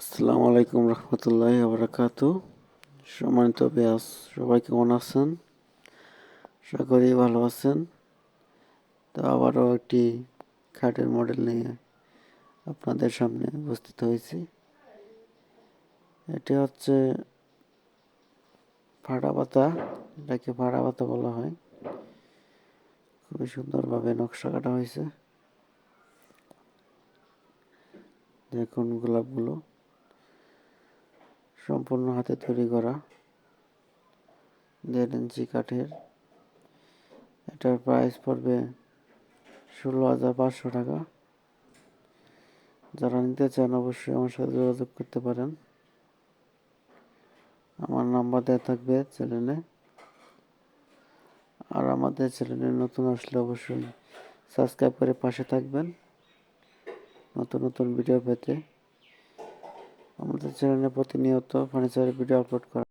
আসসালামু আলাইকুম রহমতুল্লাহ আবরাকাত সম্মানিত ব্যাস সবাই কেমন আছেন? করি ভালো আছেন। তো আবারও একটি খাটের মডেল নিয়ে আপনাদের সামনে উপস্থিত হয়েছি। এটি হচ্ছে ফাড়া পাতা, এটাকে ফাড়া পাতা বলা হয়। খুবই সুন্দরভাবে নকশা কাটা হয়েছে। দেখুন গোলাপগুলো। সম্পূর্ণ হাতে তৈরি করা দেড় ইঞ্চি কাঠের। এটার প্রাইস পড়বে ষোলো হাজার পাঁচশো টাকা। যারা নিতে চান অবশ্যই আমার সাথে যোগাযোগ করতে পারেন। আমার নাম্বার দেওয়া থাকবে চ্যানেলে। আর আমাদের চ্যানেলে নতুন আসলে অবশ্যই সাবস্ক্রাইব করে পাশে থাকবেন। নতুন নতুন ভিডিও পেতে। আমাদের চ্যানেলে প্রতিনিয়ত ফার্নিচারের ভিডিও আপলোড করা